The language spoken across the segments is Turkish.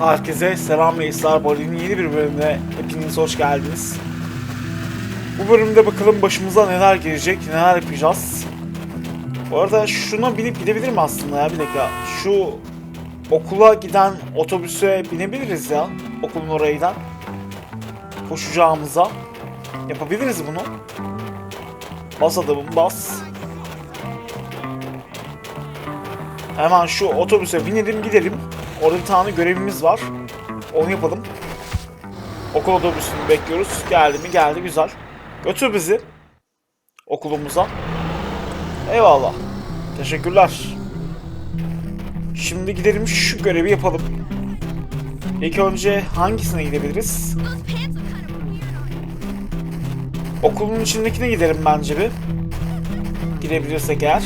Herkese selam ve İslar Boli'nin yeni bir bölümüne hepiniz hoş geldiniz. Bu bölümde bakalım başımıza neler gelecek, neler yapacağız. Bu arada şuna binip gidebilirim aslında ya bir dakika. Şu okula giden otobüse binebiliriz ya. Okulun oraya giden. Koşacağımıza. Yapabiliriz bunu. Bas adamım bas. Hemen şu otobüse binelim gidelim. Orada bir tane görevimiz var. Onu yapalım. Okul otobüsünü bekliyoruz. Geldi mi? Geldi. Güzel. Götür bizi. Okulumuza. Eyvallah. Teşekkürler. Şimdi gidelim şu görevi yapalım. İlk önce hangisine gidebiliriz? Okulun içindekine gidelim bence bir. Gidebilirsek eğer.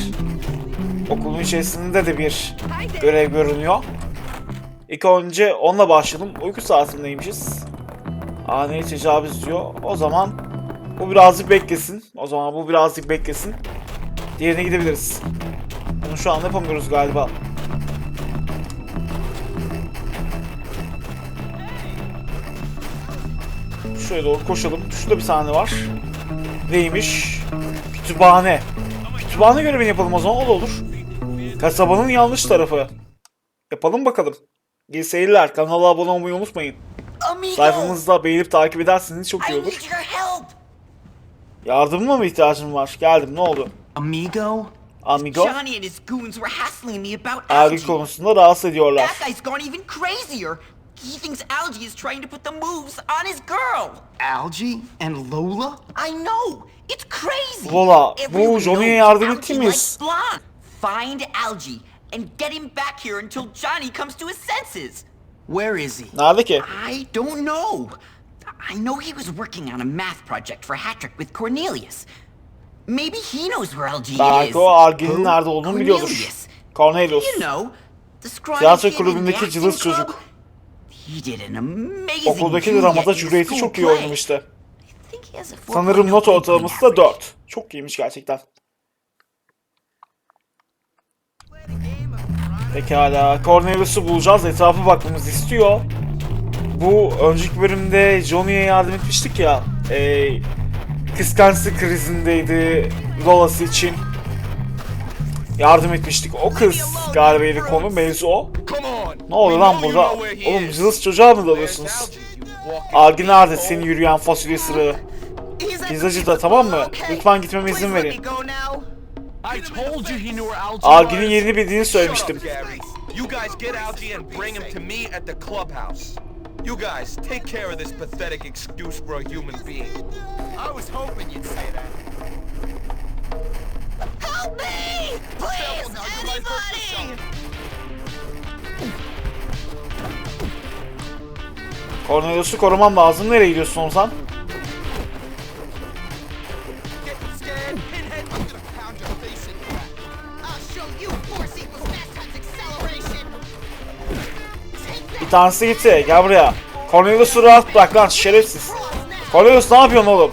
Okulun içerisinde de bir görev görünüyor. İlk önce onunla başlayalım. Uyku saatindeymişiz. Ani tecavüz diyor. O zaman bu birazcık beklesin. O zaman bu birazcık beklesin. Diğerine gidebiliriz. Bunu şu anda yapamıyoruz galiba. Şuraya doğru koşalım. Şurada bir tane var. Neymiş? Kütüphane. Kütüphane görevini yapalım o zaman. O olur. Kasabanın yanlış tarafı. Yapalım bakalım. İyi seyirler. Kanala abone olmayı unutmayın. Amigo! Sayfamızda beğenip takip ederseniz çok iyi olur. Yardımına mı ihtiyacın var? Geldim ne oldu? Amigo? Amigo, Johnny and his goons were hassling me about Algie. konusunda rahatsız ediyorlar. That guy's gone even crazier. He thinks Algie is trying to put the moves on his girl. Algie and Lola? I know. It's crazy. Lola, bu Johnny'ye yardım ettiğimiz. Find Algie and get him back here until Johnny comes to his senses. Where is he? Nerede ki? I don't know. I know he was working on a math project for Hattrick with Cornelius. Maybe he knows where is. Belki o Argin'in Who? nerede olduğunu biliyordur. Cornelius. Cornelius. You know, the scrawny Tiyatro kid in kulübündeki acting cılız club. çocuk. He did an amazing Okuldaki Juliet dramada in the Juliet'i school çok iyi play. oynamıştı. I think he has a Sanırım 4.0 not ortalaması da average. 4. Çok iyiymiş gerçekten. Pekala. Cornelius'u bulacağız. Etrafa bakmamızı istiyor. Bu önceki bölümde Johnny'ye yardım etmiştik ya. E, kıskançlık krizindeydi Lola'sı için. Yardım etmiştik. O kız galiba konu mevzu o. Ne oluyor lan burada? Oğlum cılız çocuğa mı dalıyorsunuz? Argi nerede senin yürüyen fasulye sırığı? He's at Pizzacı the da tamam mı? Lütfen gitmeme izin verin. I told you he knew where Algie Argin'in was. yerini bildiğini söylemiştim. You guys get Algie and bring him to me at the clubhouse. You guys take care of this pathetic excuse for a human being. I was hoping you'd say that. Help me! Please, anybody! Cornelius'u korumam lazım. Nereye gidiyorsun Ozan? Tanesi gitti. Gel buraya. Cornelius'u rahat bırak lan şerefsiz. Cornelius ne yapıyorsun oğlum?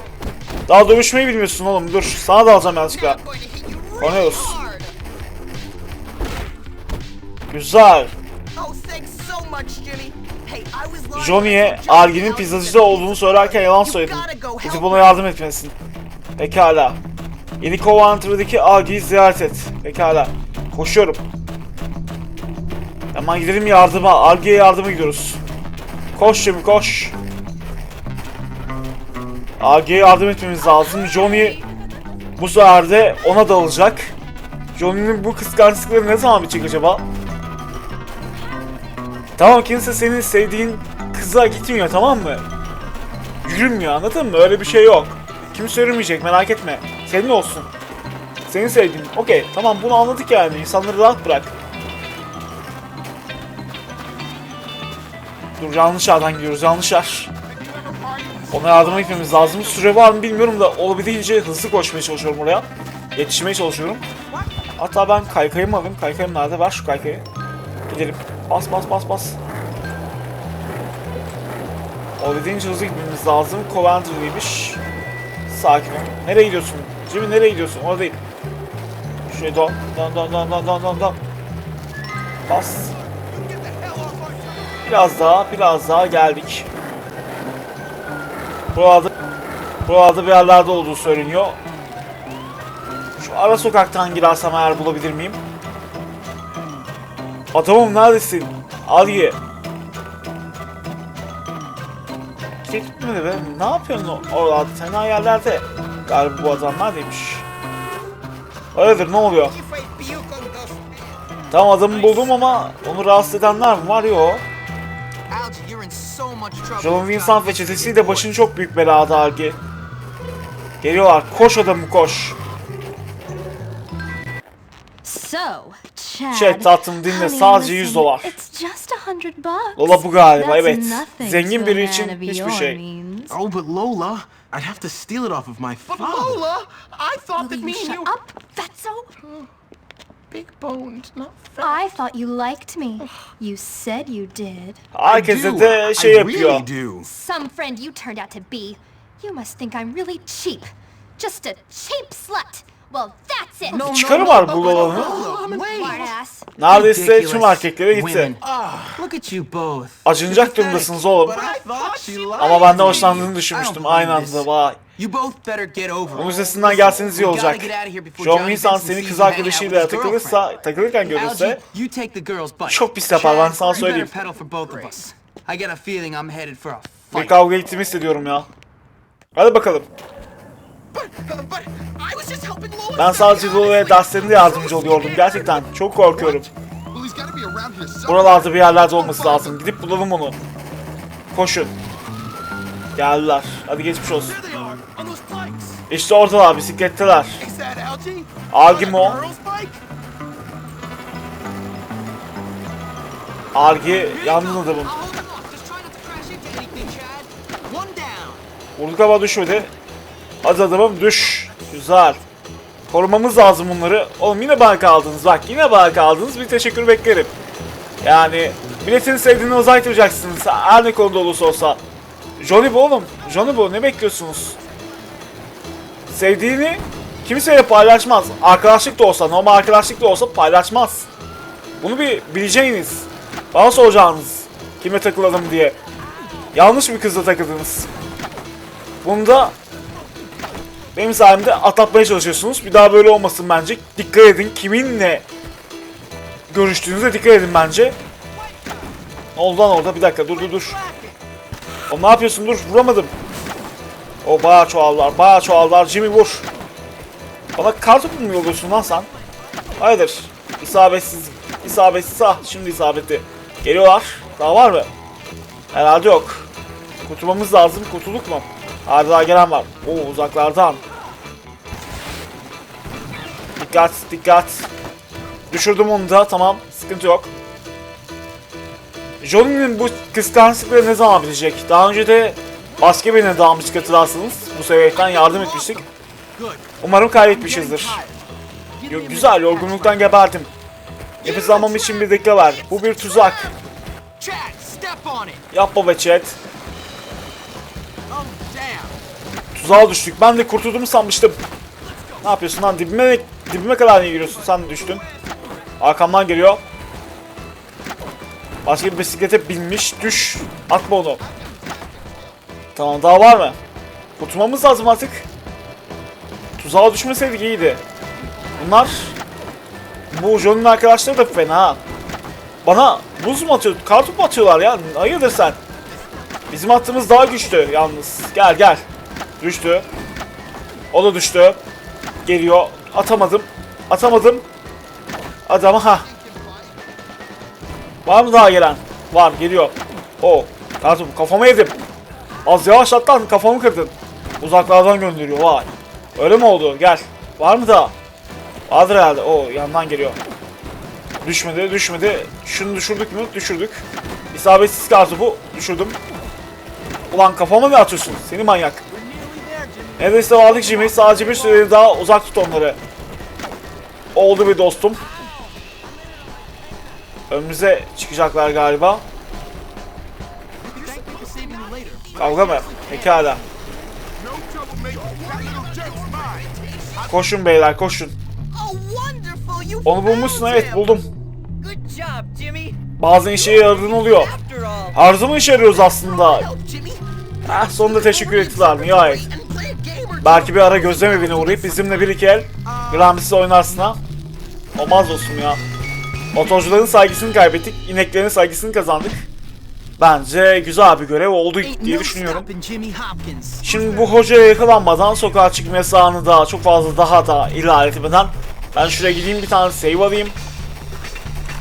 Daha dövüşmeyi bilmiyorsun oğlum. Dur. Sana da alacağım yanlışlıkla. Cornelius. Güzel. Oh, thanks so much, Jimmy. Hey, I was lying Johnny'ye when I told Johnny Argin'in pizzacıda olduğunu söylerken yalan söyledin. Gidip ona yardım etmelisin. Pekala. Yeni Coventry'deki Argi'yi ziyaret et. Pekala. Koşuyorum. Hemen gidelim yardıma. Argi'ye yardıma gidiyoruz. Koş Jimmy koş. Argi'ye yardım etmemiz lazım. Johnny bu sefer de ona dalacak. Johnny'nin bu kıskançlıkları ne zaman bitecek acaba? Tamam kimse senin sevdiğin kıza gitmiyor tamam mı? Yürümüyor anladın mı? Öyle bir şey yok. Kimse yürümeyecek merak etme. Senin olsun. Seni sevdiğin. Okey tamam bunu anladık yani. İnsanları rahat bırak. Dur yanlış yerden gidiyoruz yanlış yer. Ona yardıma gitmemiz lazım. Süre var mı bilmiyorum da olabildiğince hızlı koşmaya çalışıyorum oraya. Yetişmeye çalışıyorum. Hatta ben kaykayımı alayım. Kaykayım nerede? Ver şu kaykayı. Gidelim. Bas bas bas bas. Olabildiğince hızlı gitmemiz lazım. Coventry'ymiş. Sakin ol. Nereye gidiyorsun? Jimmy nereye gidiyorsun? Orada değil. Şuraya. Dön dön dön dön dön dön dön. Bas. Biraz daha, biraz daha geldik. Burada, burada bir yerlerde olduğu söyleniyor. Şu ara sokaktan girersem eğer bulabilir miyim? Adamım neredesin? Git gitmedi be. Ne yapıyorsun o- oralarda? Tenha yerlerde. Galiba bu adam neredeymiş? Hayırdır ne oluyor? Tamam adamı buldum ama onu rahatsız edenler mi var? Yok. John Vincent ve çetesiyle başın çok büyük belada Algi. Geliyorlar. Koş adamı koş. So, Chad. Şey, tatlım dinle, sadece 100 listen, dolar. Lola bu galiba, evet. Zengin biri için hiçbir şey. Oh, but Lola, I'd have to steal it off of my father. Lola, I thought that me you and shut you up, fatso? Big boned, not I thought you liked me. You said you did. Herkese do. de I şey yapıyor. really do. Some friend you turned out to be. You must think I'm really cheap. Just a cheap slut. Well, that's it. No, Çıkarı var bu wait. Smartass. Neredeyse tüm Ridiculous erkeklere gitti. women. Look at you both. Acınacak durumdasınız oğlum. But I thought she liked Ama ben de me. hoşlandığını düşünmüştüm aynı anda vay. You both better get over it. üstesinden gelseniz iyi olacak. get out of here before John Benson seni sees kız arkadaşıyla takılırsa, takılırken görürse Algie, you take the girls' bike. Çok pis yapar, ben sana söyleyeyim. better pedal for both of us. I get a feeling I'm headed for a bir fight. kavga gittiğimi hissediyorum ya. Hadi bakalım. Ben sadece Lola'ya derslerinde yardımcı oluyordum. Gerçekten çok korkuyorum. Buralarda bir yerlerde olması lazım. Gidip bulalım onu. Koşun. Geldiler. Hadi geçmiş olsun. İşte oradalar bisikletteler. On mi o? Argi yandın adamım. Vurduk ama düşmedi. Hadi adamım düş. Güzel. Korumamız lazım bunları. Oğlum yine bana kaldınız bak yine bana kaldınız bir teşekkür beklerim. Yani milletin sevdiğini uzak duracaksınız her ne konuda olursa olsa. Johnny bu oğlum. Johnny bu ne bekliyorsunuz? Sevdiğini kimseyle paylaşmaz. Arkadaşlık da olsa normal arkadaşlık da olsa paylaşmaz. Bunu bir bileceğiniz. Bana soracağınız kime takılalım diye. Yanlış bir kızla takıldınız. Bunda benim sayemde atlatmaya çalışıyorsunuz. Bir daha böyle olmasın bence. Dikkat edin kiminle görüştüğünüzde dikkat edin bence. Ne oldu lan orada? Bir dakika dur dur dur. O ne yapıyorsun? Dur vuramadım. O bayağı çoğaldılar. Bayağı çoğaldılar. Jimmy vur. Bana kartopu mu yolluyorsun lan sen? Hayırdır? İsabetsiz. İsabetsiz ah. Şimdi isabetli. Geliyorlar. Daha var mı? Herhalde yok. Kurtulmamız lazım. Kurtulduk mu? Daha gelen var. Oo uzaklardan. Dikkat dikkat. Düşürdüm onu da tamam. Sıkıntı yok. Johnny'nin bu kıskançlıkları ne zaman bitecek? Daha önce de başka birine dalmıştık hatırlarsınız. Bu sebepten yardım etmiştik. Umarım kaybetmişizdir. Yo- güzel yorgunluktan geberdim. Nefes almam için bir dakika ver. Bu bir tuzak. Yapma be chat. Tuzağa düştük. Ben de kurtulduğumu sanmıştım. Ne yapıyorsun lan? Dibime, dibime kadar niye giriyorsun? Sen düştün. Arkamdan geliyor. Başka bir bisiklete binmiş. Düş. Atma onu. Tamam daha var mı? Kurtulmamız lazım artık. Tuzağa düşmeseydik iyiydi. Bunlar... Bu John'un arkadaşları da fena. Bana buz mu atıyor? Kartopu atıyorlar ya? Hayırdır sen? Bizim attığımız daha güçlü yalnız. Gel gel. Düştü. O da düştü. Geliyor. Atamadım. Atamadım. Adam ha. Var mı daha gelen? Var geliyor. O. Kartım kafama yedim. Az yavaş at lan kafamı kırdın. Uzaklardan gönderiyor vay. Öyle mi oldu? Gel. Var mı daha? Vardır herhalde. O yandan geliyor. Düşmedi, düşmedi. Şunu düşürdük mü? Düşürdük. İsabetsiz kartı bu. Düşürdüm. Ulan kafama mı atıyorsun? Seni manyak. Neredeyse vardık Jimmy. Sadece bir süre daha uzak tut onları. Oldu bir dostum. Önümüze çıkacaklar galiba. Kavga mı? Pekala. Koşun beyler koşun. Onu bulmuşsun evet buldum. Bazen işe yaradığın oluyor. All, Arzuma işe yarıyoruz aslında. Ah sonunda teşekkür ettiler nihayet. Belki bir ara gözlem evine uğrayıp bizimle bir iki el Grams'i oynarsın ha. Olmaz dostum ya. Motorcuların saygısını kaybettik, ineklerin saygısını kazandık. Bence güzel bir görev oldu diye düşünüyorum. Şimdi bu hocaya yakalanmadan sokağa çıkma yasağını da çok fazla daha da etmeden ben şuraya gideyim bir tane save alayım.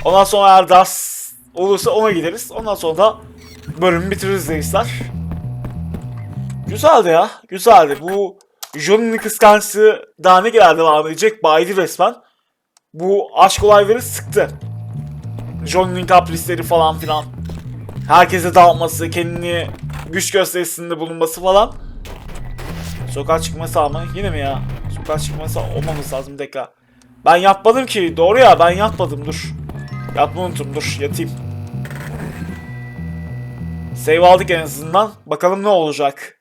Ondan sonra eğer ders olursa ona gideriz. Ondan sonra da bölümü bitiririz reisler. Güzeldi ya. Güzeldi. Bu Johnny'nin kıskançlığı daha ne kadar devam edecek? Baydı resmen. Bu aşk olayları sıktı. Johnny'nin kaprisleri falan filan. Herkese dağıtması, kendini güç gösterisinde bulunması falan. Sokağa çıkma yasağı mı? Yine mi ya? Sokağa çıkma yasağı olmamız lazım dakika. Ben yapmadım ki. Doğru ya ben yapmadım dur. Yapma unuttum dur yatayım. Save aldık en azından. Bakalım ne olacak.